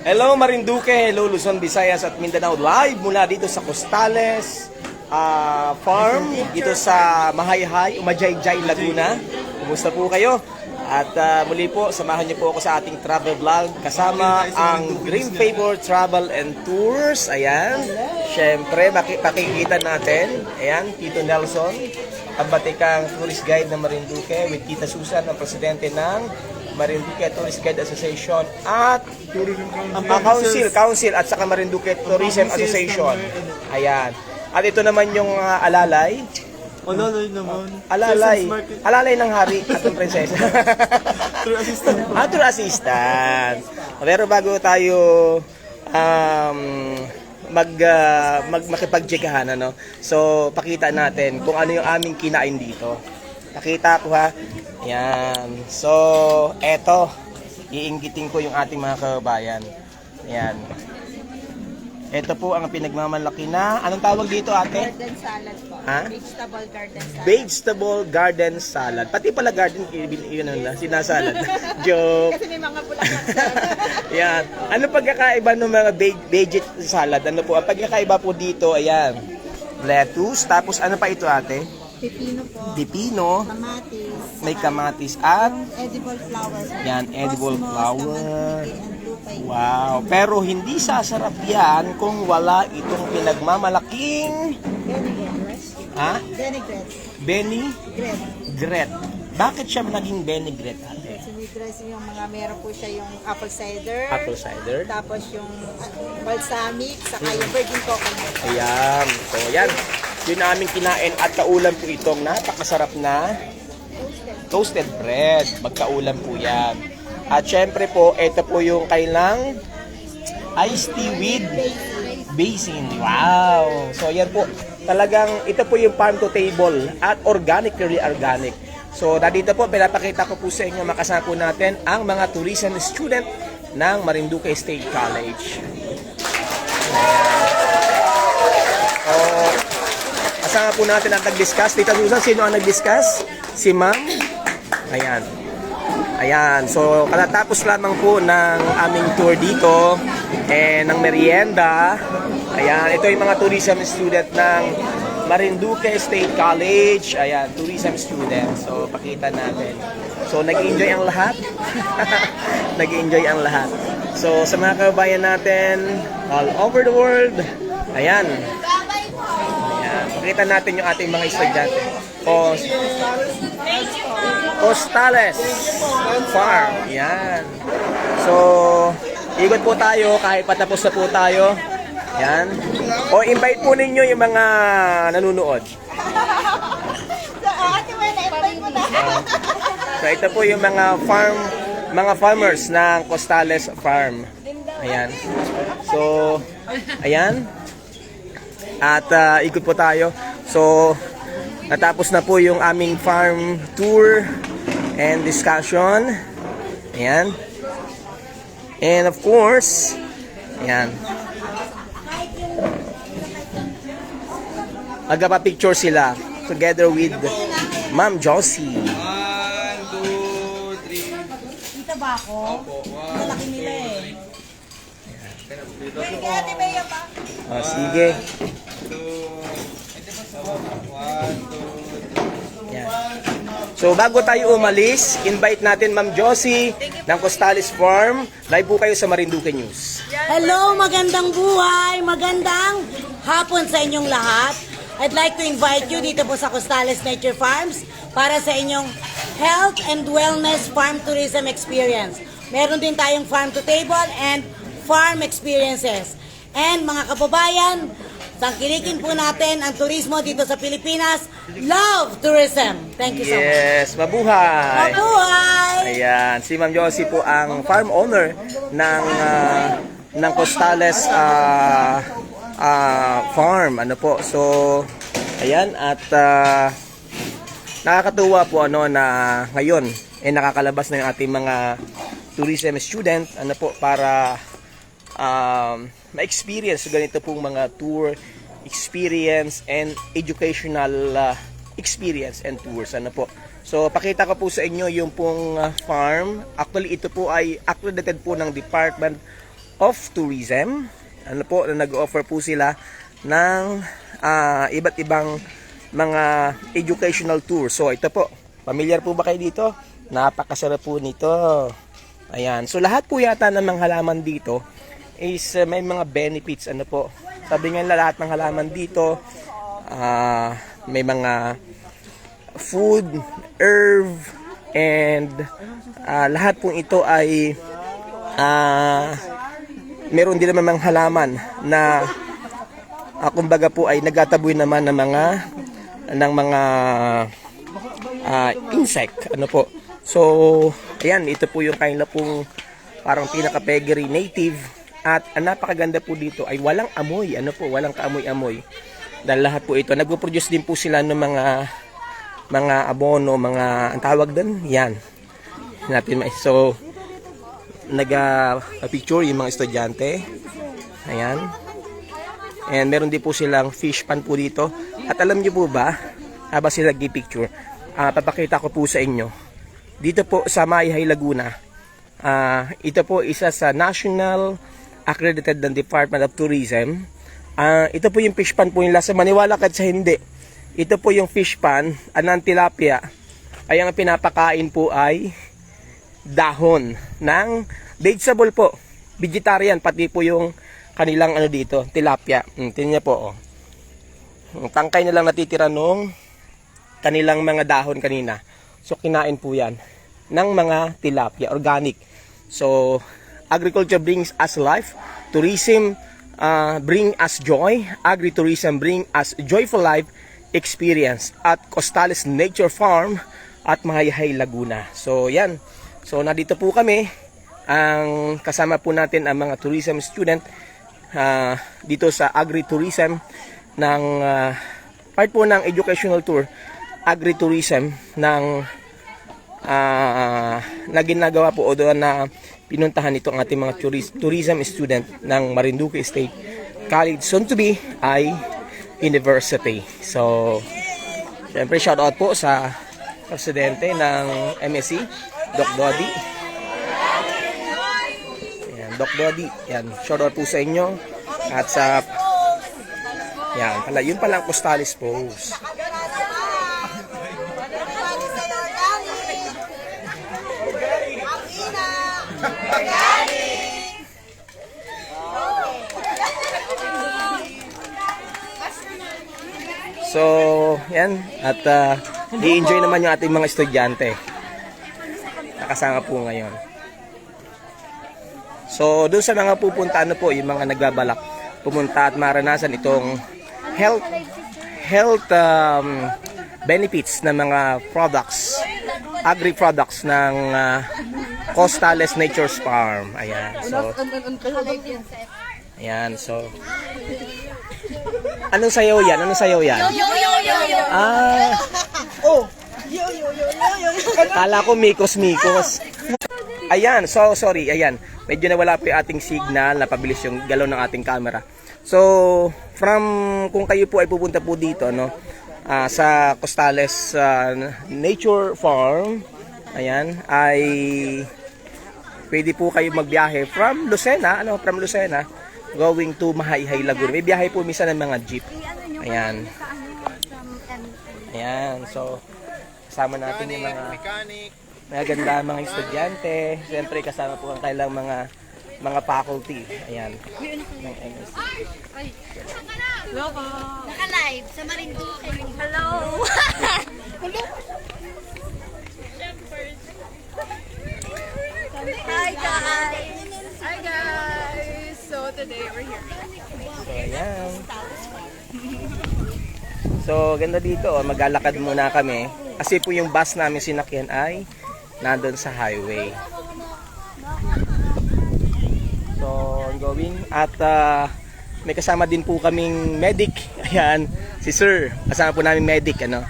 Hello Marinduque, hello Luzon, Visayas at Mindanao live mula dito sa Costales ah, Farm dito sa Mahayhay, Umajayjay, Laguna. Kumusta po kayo? At ah, muli po, samahan niyo po ako sa ating travel vlog kasama ang Green Favor Travel and Tours. Ayan. Siyempre, pakikita natin. Ayan, Tito Nelson, ang batikang tourist guide ng Marinduque with Tita Susan, ang presidente ng Marinduque Tourist Guide Association at ang council, council at saka Marinduque Tourism Association. Ayan. At ito naman yung uh, alalay. Alalay naman. Alalay. Alalay ng hari at ng prinsesa. True assistant. ah, tour assistant. Pero bago tayo um, mag, uh, mag makipagchikahan, ano? So, pakita natin kung ano yung aming kinain dito. Pakita ko ha. Yan. So, eto. Iinggitin ko yung ating mga kababayan. Yan. Ito po ang pinagmamalaki na, anong tawag dito ate? Garden salad po. Ha? Vegetable garden salad. Vegetable garden salad. Pati pala garden, yun, na, sinasalad. Joke. Kasi may mga bulaklak Yan. Ano pagkakaiba ng mga veg- veget salad? Ano po? Ang pagkakaiba po dito, ayan. Lettuce. Tapos ano pa ito ate? Pipino po. Pipino. Kamatis. May kamatis at Edible flowers. Yan, edible Cosmos, flower. wow. Pero hindi sasarap yan kung wala itong pinagmamalaking ha? Vinaigrette. Benny Gret. Gret. Bakit siya naging vinaigrette ate? Sinigress yung mga meron po siya yung apple cider. Apple cider. Tapos yung balsamic, saka yung virgin coconut. Ayan. So, ayan. Yun aming kinain at kaulam po itong napakasarap na toasted bread. Magkaulam po yan. At syempre po, ito po yung kailang iced tea with basin. Wow! So, yan po. Talagang, ito po yung farm to table at organically organic. So, dito po, pinapakita ko po sa inyo, makasama po natin ang mga tourism student ng Marinduque State College. So, Kasama po natin ang nag-discuss. Tita Susan, sino ang nag-discuss? Si Ma'am? Ayan. Ayan. So, katatapos lamang po ng aming tour dito eh, ng merienda. Ayan. Ito yung mga tourism student ng Marinduque State College. Ayan, tourism student. So, pakita natin. So, nag-enjoy ang lahat. nag-enjoy ang lahat. So, sa mga kababayan natin all over the world, ayan, Pakita natin yung ating mga estudyante. O, Costales Farm. Yan. So, ikot po tayo kahit patapos na po tayo. Yan. O, invite po ninyo yung mga nanonood. So, ito po yung mga farm, mga farmers ng Costales Farm. Ayan. So, ayan. At ah, ikot po tayo. So, natapos na po yung aming farm tour and discussion. Ayan. And of course, ayan. Magpapicture sila together with Ma'am Josie. One, two, three. Kita ba ako? Opo, one, Malaki nila eh. dito Pwede kaya Ate Bea pa? Ah, sige. Yan. So bago tayo umalis, invite natin Ma'am Josie ng Costales Farm. Live po kayo sa Marinduque News. Hello, magandang buhay, magandang hapon sa inyong lahat. I'd like to invite you dito po sa Costales Nature Farms para sa inyong health and wellness farm tourism experience. Meron din tayong farm to table and farm experiences. And mga kababayan, tangkilikin po natin ang turismo dito sa Pilipinas. Love tourism. Thank you so much. Yes, mabuhay! Mabuhay! Ayan, si Ma'am Josie po ang farm owner ng ah, ng Costales ah, ah, farm. Ano po? So, ayan at ah, nakakatuwa po ano na ngayon eh nakakalabas na yung ating mga tourism student ano po para um, ma-experience ganito pong mga tour experience and educational uh, experience and tours ano po So pakita ko po sa inyo yung pong uh, farm actually ito po ay accredited po ng Department of Tourism. Ano po, na nag-offer po sila ng ah, iba't ibang mga educational tour. So ito po, familiar po ba kayo dito? Napakasarap po nito. Ayan. So lahat po yata ng mga halaman dito is uh, may mga benefits ano po. Sabi nga lahat ng halaman dito ah, may mga food, herb, and ah, lahat po ito ay ah, meron din naman mga halaman na ah, kumbaga po ay nagtataboy naman ng mga ng mga ah, insect ano po so ayan ito po yung kanila pong parang pinaka native at ang napakaganda po dito ay walang amoy. Ano po? Walang kaamoy-amoy. Dahil lahat po ito nagpo-produce din po sila ng mga mga abono mga ang tawag doon yan. Natin ma so nag-picture yung mga estudyante. Ayan. And meron din po silang fish pan po dito. At alam niyo po ba, habang sila nag-picture, ah papakita ko po sa inyo. Dito po sa Mayhay Laguna, ah ito po isa sa National Accredited ng Department of Tourism. Ah ito po yung fish pan po nila. Sa maniwala ka sa hindi. Ito po yung fish pan, anang tilapia. Ay ang pinapakain po ay dahon ng vegetable po. Vegetarian, pati po yung kanilang ano dito, tilapia. Hmm, tingnan niyo po, oh. Ang Tangkay na lang natitira nung kanilang mga dahon kanina. So, kinain po yan ng mga tilapia, organic. So, agriculture brings us life. Tourism uh, bring us joy. Agritourism bring us joyful life experience at Costales Nature Farm at Mahayahay Laguna. So, yan. So, nandito po kami. Ang kasama po natin ang mga tourism student ah, dito sa agritourism ng ah, part po ng educational tour agritourism ng ah, na ginagawa po o doon na pinuntahan itong ating mga tourism student ng Marinduque State College soon to be ay University. So, syempre shout out po sa presidente ng MSC, Doc Dodi. Yan, Doc Dodi. Yan, shout out po sa inyo. At sa yan, pala, yun pala ang Costales Post. So, yan. At uh, i-enjoy naman yung ating mga estudyante. Nakasama po ngayon. So, doon sa mga pupunta, ano po, yung mga nagbabalak pumunta at maranasan itong health health um, benefits ng mga products, agri products ng uh, Costales Nature's Farm. Ayan. So, ayan. So, anong sayaw yan? Anong sayaw yan? Ah, Oh! Yo, yo, yo, yo, yo. Kala ko mikos-mikos. Ayan, so sorry, ayan. Medyo nawala po yung ating signal, napabilis yung galaw ng ating camera. So, from kung kayo po ay pupunta po dito, no, ah, sa Costales ah, Nature Farm, ayan, ay pwede po kayo magbiyahe from Lucena, ano, from Lucena, going to Mahayhay Laguna. May biyahe po minsan ng mga jeep. Ayan. Ayan, so kasama natin yung mga Mechanic. maganda mga estudyante. Siyempre kasama po ang kailang mga mga faculty. Ayan. Ng MSc. Naka-live sa Marinduque. Hello! Hi guys! Hi guys! So today we're here. So, ayan. So, ganda dito. Oh. Maglalakad muna kami. Kasi po yung bus namin sinakyan ay nandun sa highway. So, ongoing. At ah, may kasama din po kaming medic. Ayan, si Sir. Kasama po namin medic. Ano?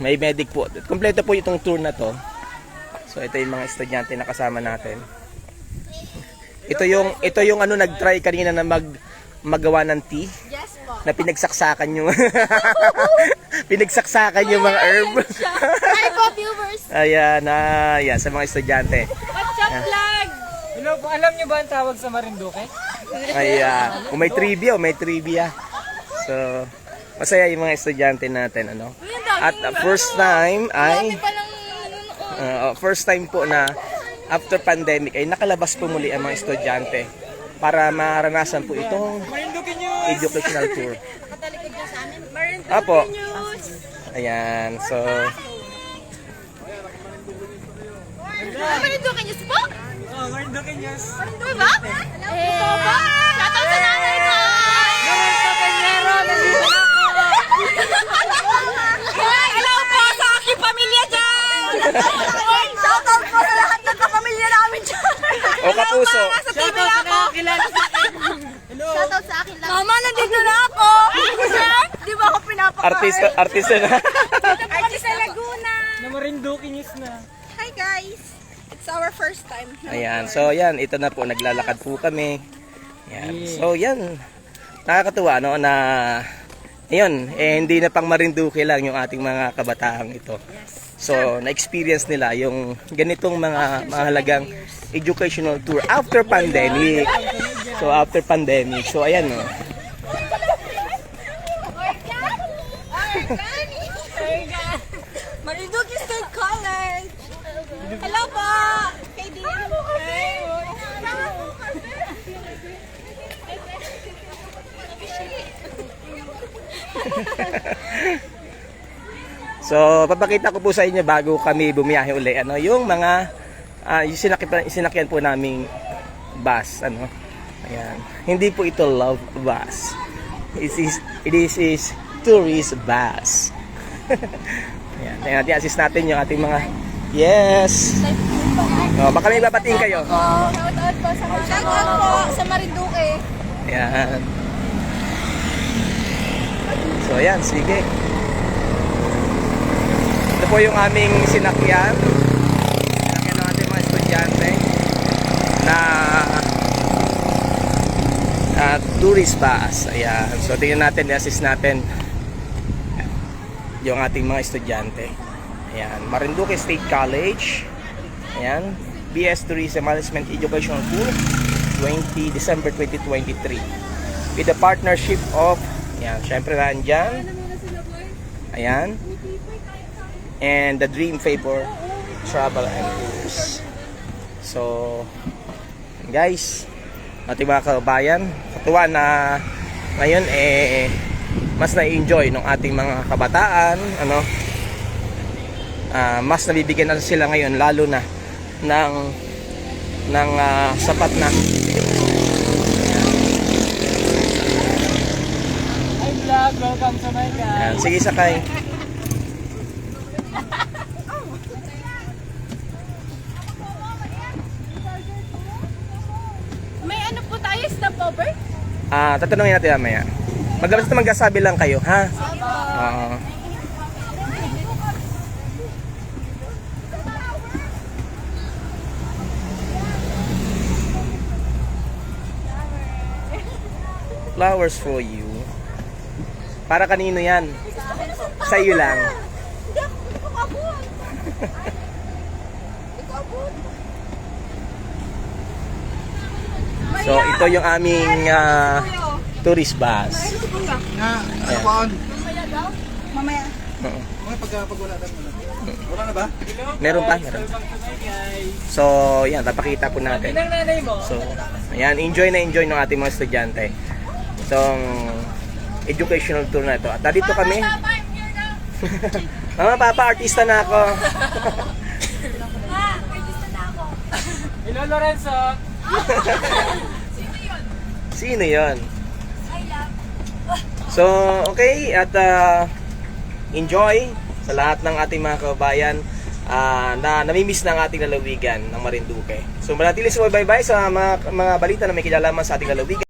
May medic po. Kompleto po itong tour na to. So, ito yung mga estudyante na kasama natin. Ito yung ito yung ano nag-try kanina na mag magawa ng tea Yes po. na pinagsaksakan yung pinagsaksakan yung mga herb. Hi po viewers! Ayan, ah, yeah, sa mga estudyante. What's up vlog? Hello Alam niyo ba ang tawag sa Marinduque? Ayan. Kung may trivia, may trivia. So, masaya yung mga estudyante natin, ano? At uh, first time ay uh, first time po na after pandemic ay nakalabas po muli ang mga estudyante para maranasan po itong educational tour. Apo. Ayan, so Marinduque News po? Oh, Marinduque News. Marinduque ba? Eh, shoutout sa nanay ko! Hello po sa aking pamilya dyan! Shoutout po sa lahat ng kapamilya namin dyan! o kapuso. Sa TV na ako! Shoutout sa akin lang. Mama, nandito na ako! Di ba ako pinapakain? Artista, artista na. Artista Laguna! Na Marinduque News na. Hi guys! It's our first time. Ayan, so yan, ito na po, naglalakad po kami. Yan. So yan, nakakatuwa no na ayun, eh, hindi na pang Marinduque lang yung ating mga kabataang ito. So, na-experience nila yung ganitong mga mahalagang educational tour after pandemic. So, after pandemic. So, ayan no. College! Hello po! KDM! So, papakita ko po sa inyo bago kami bumiyahe uli ano, yung mga ah, yung sinakyan, sinakyan po naming bus ano. Ayan. Hindi po ito love bus. It is it is, is tourist bus. Ayan, tingnan natin assist natin yung ating mga Yes. Oh, baka may babatiin kayo. Shoutout po sa mga Shoutout po sa Marinduque! Ayan. So, ayan, sige. Ito po yung aming sinakyan. Sinakyan ng ating mga estudyante na uh, tourist bus. Ayan. So, tingnan natin, i-assist natin yung ating mga estudyante. Ayan. Marinduque State College. Ayan. BS Tourism Management Educational Tour 20 December 2023 with the partnership of ayan, syempre nandyan ayan and the Dream Favor Travel and Tours so guys ating mga kabayan katuwa na ngayon eh mas na-enjoy ng ating mga kabataan ano ah, mas nabibigyan na sila ngayon lalo na ng ng ah, sapat na Hi vlog, welcome to my guys. Ayan, sige sakay May ano po tayo, stop over? Ah, tatanungin natin mamaya. Mag basta magkasabi lang kayo, ha? Oo. Flowers for you. Para kanino yan? Sa iyo lang. So, ito yung aming ah, tourist bus. Nga, ano pa on? Mamaya. Mga pag, pag wala na muna. Wala na ba? Meron pa, meron. So, yan, papakita po natin. Pinang nanay mo. So, ayan, enjoy na enjoy ng ating mga estudyante. Itong educational tour na ito. At nandito kami. Mama, papa, artista na ako. Hello Lorenzo. Sino yon? So, okay, at uh, enjoy sa lahat ng ating mga kababayan ah, na namimiss ng ating lalawigan ng Marinduque. So, manatili sa bye-bye sa mga, mga balita na may kilalaman sa ating lalawigan.